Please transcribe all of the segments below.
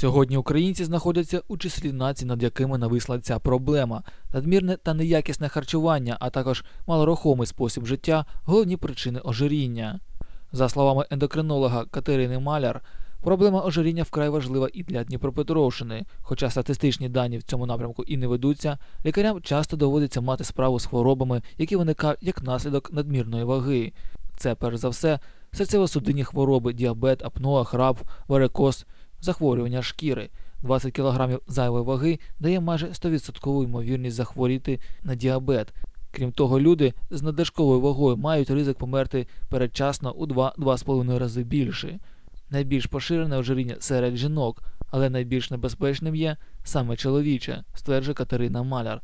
Сьогодні українці знаходяться у числі націй, над якими нависла ця проблема. Надмірне та неякісне харчування, а також малорухомий спосіб життя головні причини ожиріння. За словами ендокринолога Катерини Маляр, проблема ожиріння вкрай важлива і для Дніпропетровщини. Хоча статистичні дані в цьому напрямку і не ведуться, лікарям часто доводиться мати справу з хворобами, які виникають як наслідок надмірної ваги. Це перш за все серцево-судинні хвороби, діабет, апноа, храп, варикоз, захворювання шкіри. 20 кг зайвої ваги дає майже 100% ймовірність захворіти на діабет. Крім того, люди з надлишковою вагою мають ризик померти передчасно у 2-2,5 рази більше. Найбільш поширене ожиріння серед жінок, але найбільш небезпечним є саме чоловіче, стверджує Катерина Маляр.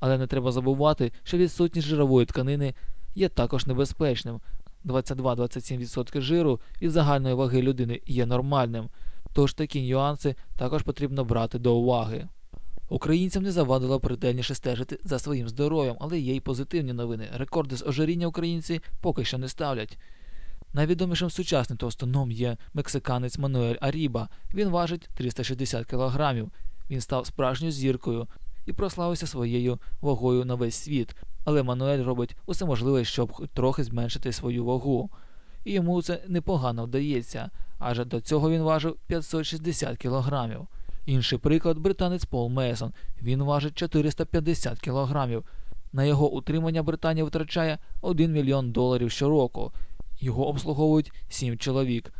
Але не треба забувати, що відсутність жирової тканини є також небезпечним. 22-27% жиру від загальної ваги людини є нормальним. Тож такі нюанси також потрібно брати до уваги. Українцям не завадило ретельніше стежити за своїм здоров'ям, але є й позитивні новини. Рекорди з ожиріння українці поки що не ставлять. Найвідомішим сучасним товстоном є мексиканець Мануель Аріба. Він важить 360 кг. Він став справжньою зіркою і прославився своєю вагою на весь світ. Але Мануель робить усе можливе, щоб трохи зменшити свою вагу. І йому це непогано вдається, адже до цього він важив 560 кг. Інший приклад британець Пол Мейсон. Він важить 450 кг. На його утримання Британія витрачає 1 мільйон доларів щороку. Його обслуговують 7 чоловік.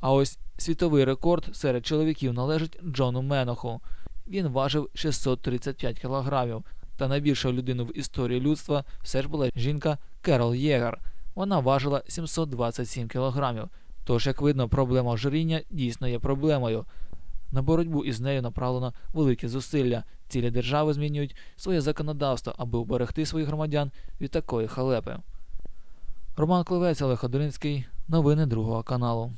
А ось світовий рекорд серед чоловіків належить Джону Меноху. Він важив 635 кг. Та найбільшою людиною в історії людства все ж була жінка Керол Єгер. Вона важила 727 кг. Тож, як видно, проблема ожиріння дійсно є проблемою. На боротьбу із нею направлено великі зусилля. Цілі держави змінюють своє законодавство, аби уберегти своїх громадян від такої халепи. Роман Клевець, Олег Ходоринський. Новини Другого каналу.